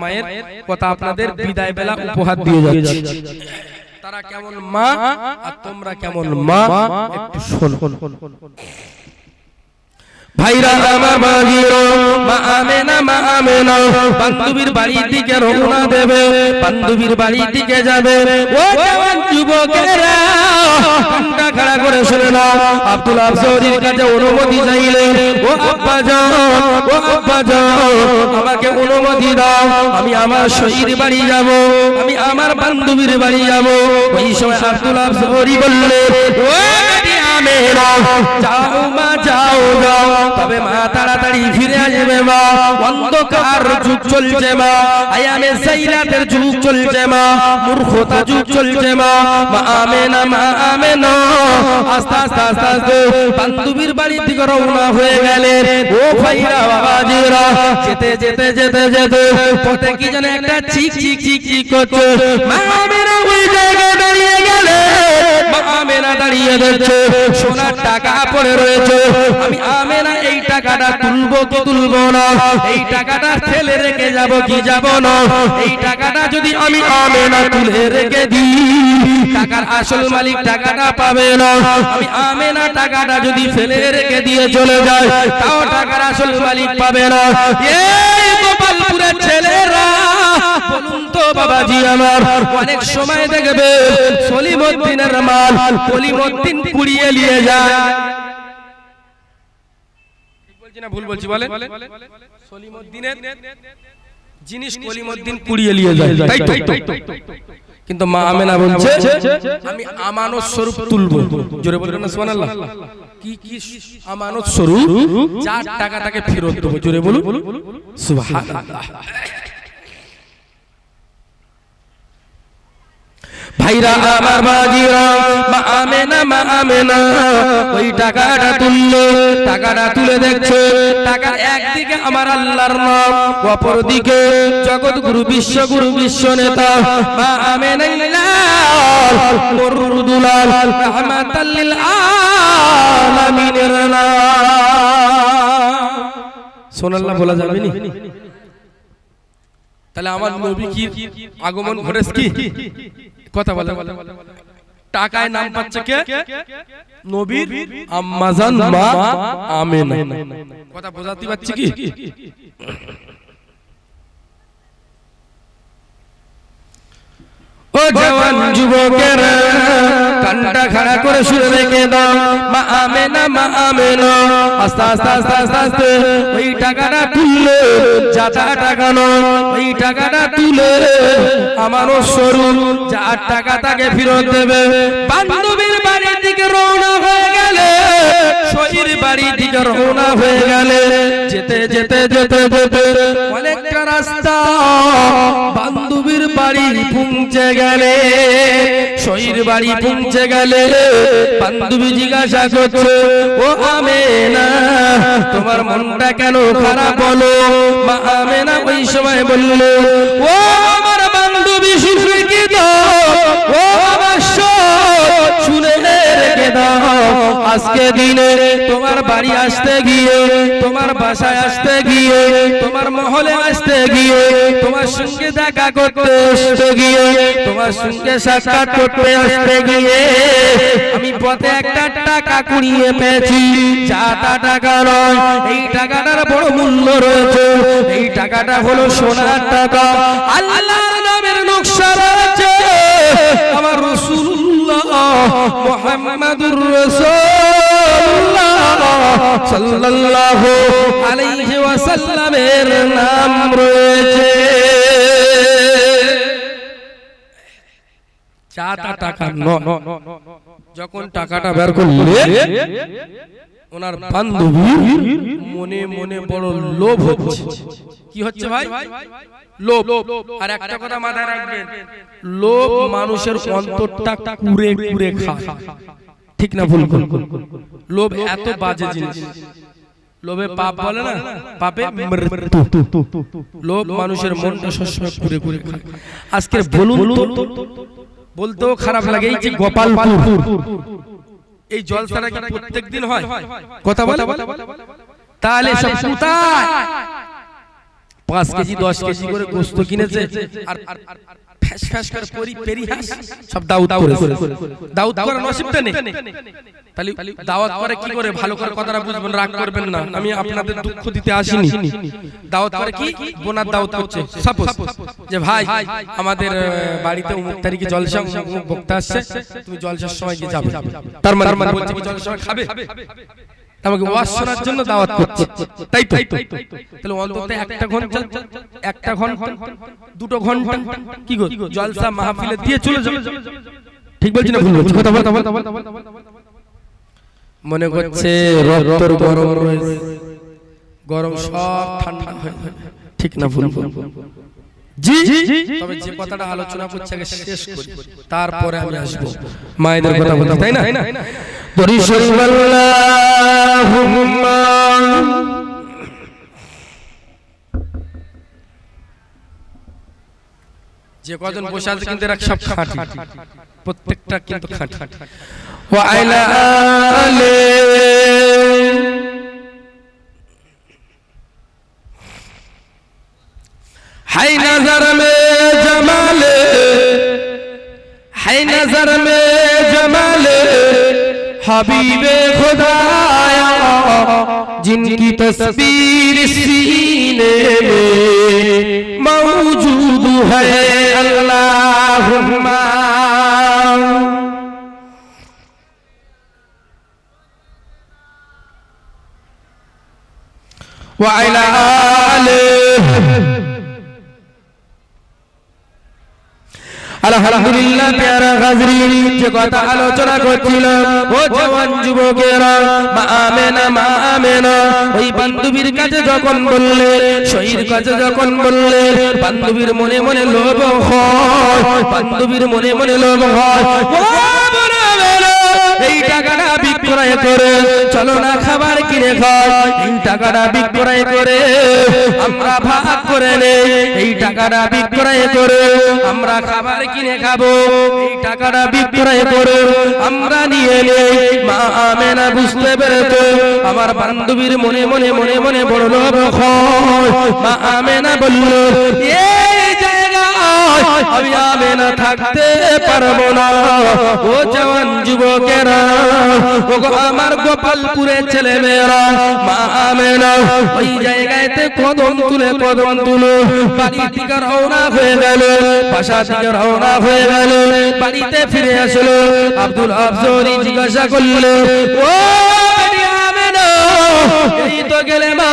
মায়ের কথা আপনাদের বিদায় বেলা উপহার দিয়ে যাচ্ছি। তারা কেমন মা আর তোমরা কেমন মা একটু শোনো। ভাইরা আমার বাজিরো মা আমেনা বাড়ির দিকে রওনা বাড়ির দিকে যাবে। ও শুনে নাও, আব্দুল আফসরির কাছে অনুমতি চাইলে, ও আব্বা যান ও আব্বা যান আমাকে অনুমতি দাও, আমি আমার শহীদ বাড়ি যাব, আমি আমার বান্ধবীর বাড়ি যাব। ওই সময় আব্দুল আফসরি বললে, ও বেটি যাও মা, যাও যাও তবে মা, তাড়াতাড়ি ফিরে আসবে মা। অন্ধকার যুগ চলছে মা। আয়ামে সাইলাতের যুগ চলছে মা। মূর্খতা যুগ চলছে মা। মা আমেনা মা আমেনা। আস্তে আস্তে আস্তে আস্তে। বান্ধবীর বাড়ির দিকে রওনা হয়ে গেলেন ও ভাইরা, বাবাজিরা, যেতে যেতে যেতে যেতে, পথে কি যেন একটা চিক চিক চিক চিক করছে। মা আমেনা ওই জায়গায় দাঁড়িয়ে দেখছে সোনার টাকা পড়ে রয়েছে। আমি আমেনা, এই টাকাটা তুলবো কি তুলবো না? এই টাকাটা ফেলে রেখে যাব কি যাব না? এই টাকাটা যদি আমি আমেনা তুলে রেখে দিই, টাকার আসল মালিক টাকাটা পাবে না। আমি আমেনা টাকাটা যদি ফেলে রেখে দিয়ে চলে যায় তাও টাকার আসল মালিক পাবে না। এই বাবাজি আমার। অনেক সময় দেখবে সলিমুদ্দিনের মাল সলিমুদ্দিন কুড়িয়ে নিয়ে যায়। বলছি না ভুল বলছি বলে? সলিমুদ্দিনের জিনিস কলিমুদ্দিন কুড়িয়ে নিয়ে যায়। তাই তো কিন্তু মা আমেনা বলছে আমি আমানত স্বরূপ তুলবো। জোরে বলবেন না সুবহানাল্লাহ। কি কি আমানত স্বরূপ? যার টাকাটাকে ফেরত দেবো জোরে বলুন। সুবহানাল্লাহ। ভাইরা আমার বাজিরা মা আমেনা মা আমেনা ওই টাকাটা তুললো টাকাটা তুলে দেখছে টাকার একদিকে আমার আল্লাহর নাম অপর দিকে জগৎ গুরু বিশ্ব গুরু বিশ্ব নেতা মা আমেনা মরুদুলাল রহমাতাল লিল আলামিনের নাম। সোনাল্লাহ বলা যাবে নি? তাহলে আমার নবী কি আগমন ঘটেছে কি? কথা বলে টাকায় নাম পাচ্ছে কে? নবীর আম্মাজান মা আমেনা। কথা বোঝাতে পারছি কি? ও জওয়ান যুবকের কানটা খাড়া করে শুরু রেখে দাও। মা আমে না মা আমে না আস্তে আস্তে আস্তে আস্তে আস্তে। ওই টাকাটা তুললে যা টাকা নয় ওই টাকাটা তুলে আমারও শরুর। যার টাকা তাকে ফেরত দেবে। বান্ধবীর শহীর বাড়ির দিকে রওনা হয়ে গেলে। যেতে যেতে যেতে যেতে অনেকটা রাস্তা বান্ধবীর বাড়ি পৌঁছে গেলে। বাড়ি পৌঁছে বান্ধবী জিজ্ঞাসা করছে, ও আমেনা, তোমার মনটা কেন খারাপ বলো? মা আমেনা ওই সময় বলল, ও আমার বান্ধবী সুশিক্ষিত ও অবশ্য শুনে রেখে দাও। আজকে দিনে তোমার বাড়ি আসতে গিয়ে তোমার বাসায় আসতে গিয়ে তোমার মহলে আসতে গিয়ে তোমার সঙ্গে দেখা করতে আসতে গিয়ে তোমার সঙ্গে সাক্ষাৎ করতে আসতে গিয়ে আমি পথে একটা টাকা কুড়িয়ে পেয়েছি যা তা টাকা নয় এই টাকাটার বড় মূল্য রয়েছে এই টাকাটা হলো সোনার টাকা। আল্লাহর নামের নকশা রয়েছে। মুহাম্মাদুর রাসূলুল্লাহ সাল্লাল্লাহু আলাইহি ওয়াসাল্লামের নাম রয়েছে। চাটা টাকা ন যখন টাকাটা বের করলে, ওনার বান্ধবী মনে মনে বড় লোভ হচ্ছে। কি হচ্ছে ভাই? লোভ। আর একটা কথা মাথায় রাখবেন। লোভ মানুষের অন্তরটা কুড়ে কুড়ে খায়। ঠিক না ভুল? লোভ এত বাজে জিনিস। লোভে পাপ বলে না? পাপে মৃত্যু। লোভ মানুষের মনটা সবসময় কুড়ে কুড়ে খায়। আজকে বলুন বলতেও খারাপ লাগে এই যে গোপালপুর। এই জলসাটা কি প্রত্যেক দিন হয়? কথা বলে? তাহলে সব কোথায় পাঁচ কেজি দশ কেজি করে গোস্ত কিনেছে আর ফ্যাস ফ্যাস করে পরি সব দাউদ করেছে দাউদ করার নসিবটা নেই। তাহলে দাওয়াত করে কি করে? ভালো করে কথাটা বুঝবেন রাগ করবেন না। আমি আপনাদের দুঃখ দিতে আসিনি। দাওয়াত করে কি? বোনার দাওয়াত করছে। সাপোজ যে ভাই আমাদের বাড়িতে অমুক তারিখে জলসা বক্তা আসছে তুমি জলসার সময় গিয়ে যাবে। তার মানে মানে বলছে কি জলসার খাবে। আমাকে ওয়াজ শোনার জন্য দাওয়াত করছে। তাই তো তাহলে অন্তত একটা ঘণ্টা একটা ঘণ্টা দুটো ঘণ্টা। কি গো জলসা মাহফিলে দিয়ে চলে যাবে? ঠিক বলছি না ভুল বলছি কথা বল কথা বল। মনে করছে রক্তর গরম গরম সব ঠান্ডা হয়ে। ঠিক না ভুল। জি তবে যে কথাটা আলোচনা করছে আগে শেষ করি তারপরে আমি আসব। মায়েদের কথা বলতে তাই না? আল্লাহুম্মা যে কজন বসে আছে কিন্তু এরা সব খাঁটি। প্রত্যেকটা কিন্তু খাঁটি। ওয়া আলে। হাই নজর মে জমালে হাই নজর মে জমালে हबीबे खुदाया जिनकी तस्वीर सीने में मौजूद है अल्लाहुम्मा وعلى آله আলহামদুলিল্লাহ, পেয়ারা গাজরি যে কথা আলোচনা করছিল, ও জওয়ান যুবকেরা, মা আমেনা মা আমেনা, ওই বান্ধবীর কাছে যখন বললে, শহীদ কাছে যখন বললে, বান্ধবীর মনে মনে লোভ হয়, বান্ধবীর মনে মনে লোভ হয় এই টাকাটা বিক্রয় করে, চলো না খাবার কিনে খাই। এই টাকাটা বিক্রয় করে, আমরা ভাগ করে নেই। এই টাকাটা বিক্রয় করে, আমরা খাবার কিনে খাব। এই টাকাটা বিক্রয় করে, আমরা নিয়ে নেই। মা আমেনা বুঝতে পেরেছে, আমার বান্ধবীর মনে মনে মনে মনে বড় লোভ মা আমেনা বলল এই আমি থাকতে পারব না। ও জওয়ান যুবকেরা ও আমার গোপালপুরের ছেলে মেয়েরা মা ওই কদম তুলে কদম তুলে রওনা হয়ে গেল বাসা থেকে রওনা হয়ে গেল, বাড়িতে ফিরে আসলো। আব্দুল আফজরি জিজ্ঞাসা করল, ও এই তো গেলে মা,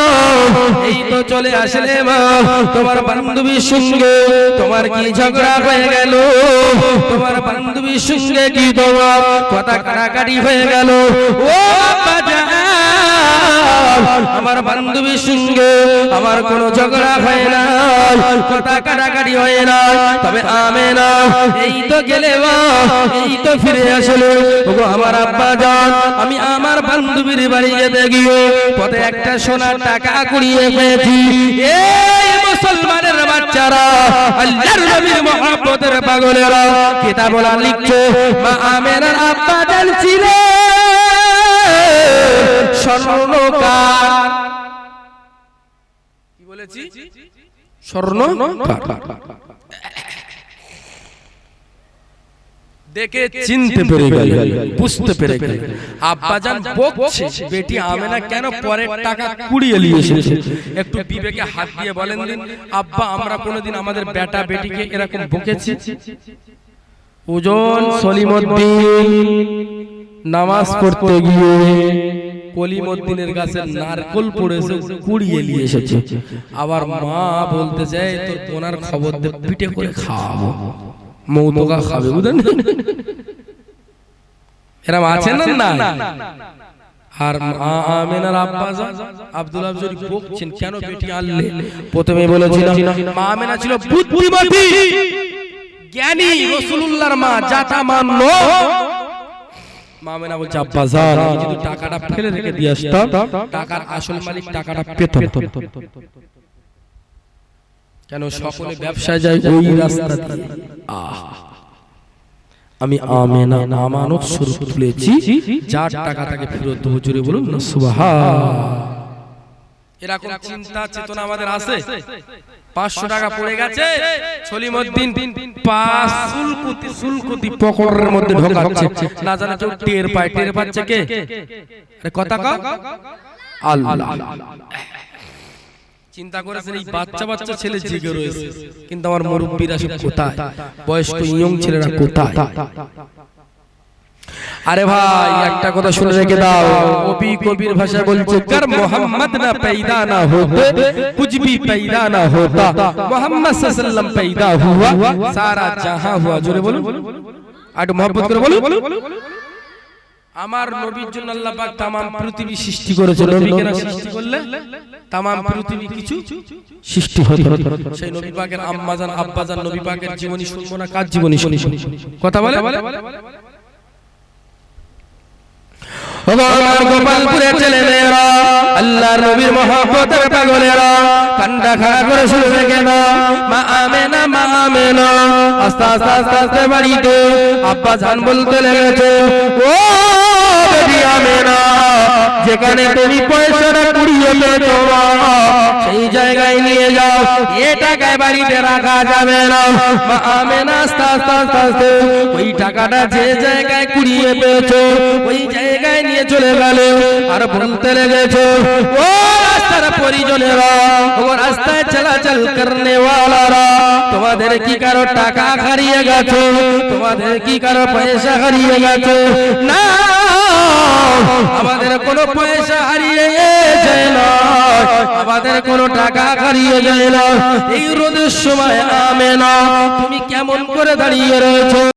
এই তো চলে আসলে মা, তোমার বান্ধবীর সঙ্গে তোমার কি ঝগড়া হয়ে গেল? তোমার বান্ধবীর সঙ্গে কি তোমার কথা কাটাকাটি হয়ে গেল? ও আমার বান্ধবীর সঙ্গে আমার কোনো ঝগড়া হয় না কথা কাটাকাটি হয় না। তবে আমে না এই তো গেলে এই তো ফিরে আসলো। ওগো আমার আব্বা যান আমি আমার বান্ধবীর বাড়ি যেতে গিয়ে পথে একটা সোনার টাকা কুড়িয়ে পেয়েছি। এই মুসলমানের বাচ্চারা, আল্লাহর নবীর মহব্বতের পাগলেরা, কিতাবলা লিখছে, মা আমেনার আব্বা জান ছিলেন স্বর্ণকার। কি বলেছি? স্বর্ণ দেখে চিনতে পেরে গেল বুঝতে পেরে গেল। আব্বাজান বকছে বেটি আমেনা কেন পরের টাকা কুড়িয়ে নিয়ে এসেছে একটু বিবেকে হাত দিয়ে বলেন দিন। আব্বা আমরা কোনোদিন আমাদের বেটা বেটিকে এরকম বকেছি? ওজন সলিমউদ্দিন। নামাজ পড়তে গিয়ে কলিমউদ্দিনের গাছে নারকল পড়েছে কুড়িয়ে নিয়ে এসেছে। আবার মা বলতে চায় তোর কোনার খবর পিঠে করে খাওয়াবো। মৌতকা খাবে বুঝলেন? এরম আছে না না। আর আমেনার আব্বা যান আব্দুল আফজরি বকছেন কেন বেটি আনলে? প্রথমে বলেছিল মা আমেনা ছিল বুদ্ধিমতী জ্ঞানী রাসূলুল্লাহর মা যাটা মান্য মামেনা বলছে আব্বা আমি যদি টাকাটা ফেলে রেখে দিয়ে আসতাম টাকার আসল মালিক টাকাটা পেত কেন সকলে ব্যবসায় যায় ওই রাস্তা আমি আমেনা আমানত স্বরূপ তুলেছি যার টাকা তাকে ফেরত দেবো জুড়ে বলুন এরকম চিন্তা চেতনা আমাদের আছে? পাঁচশো টাকা পড়ে গেছে। সলিমুদ্দিন পাঁচ সুলকুতি সুলকুতি পকড়ের মধ্যে ঢোকাচ্ছে। না জানে কেউ টের পায় টের পাচ্ছে কে? কথা কা? আল্লাহ। চিন্তা করেছেন এই বাচ্চা বাচ্চা ছেলে জেগে রয়েছে। কিন্তু আমার মুরব্বীরা সব কোথায়? বয়স্ক ইয়ং ছেলেরা কোথায়? আরে ভাই একটা কথা শুনে রেখে দাও কবি কবির ভাষায় বলছে কার মোহাম্মদ না পয়দা না হতে কুছ ভি পয়দা না হতা মোহাম্মদ সাল্লাল্লাহু পয়দা হুয়া সারা জাহান হুয়া জোরে বলুন আর মহব্বত করে বলুন আমার নবীর জন্য আল্লাহ পাক तमाम পৃথিবী সৃষ্টি করেছে নবীকে না সৃষ্টি করলে तमाम পৃথিবী কিছু সৃষ্টি হতো সেই নবী পাকের আম্মাজান আব্বাজান নবী পাকের জীবনী শুনব না কার জীবনী শুনি কথা বলে গোপালপুরের ছেলে মেয়েরা আল্লাহর নবীর মহাপতের পাগলেরা। কান্ডা খাড়া করে শুনবে কেন মা আমেনা মা আমেনা। আস্তে আস্তে আস্তে আস্তে বাড়িতে আব্বা জান বলতে লেগেছে, ও আমেনা যেখানে তুমি পয়সাটা কুড়িয়ে সেই জায়গায় নিয়ে যাও। এ টাকায় বাড়িতে রাখা যাবে না। মা আমেনা আস্তে আস্তে আস্তে আস্তে ওই টাকাটা যে জায়গায় কুড়িয়ে পেয়েছ, ওই জায়গায় নিয়ে চলে গেল আর বলতে লেগেছো, ও রাস্তার পরিজনেরা, ও রাস্তায় চলাচল করনে ওয়ালারা তোমাদের কি কারও টাকা হারিয়ে গেছো? তোমাদের কি কারও পয়সা হারিয়ে গেছো? না আমাদের কোনো পয়সা হারিয়ে যায় না। আমাদের কোনো টাকা হারিয়ে যায় না। এই রোদের সময় আমে না। তুমি কেমন করে দাঁড়িয়ে রয়েছো?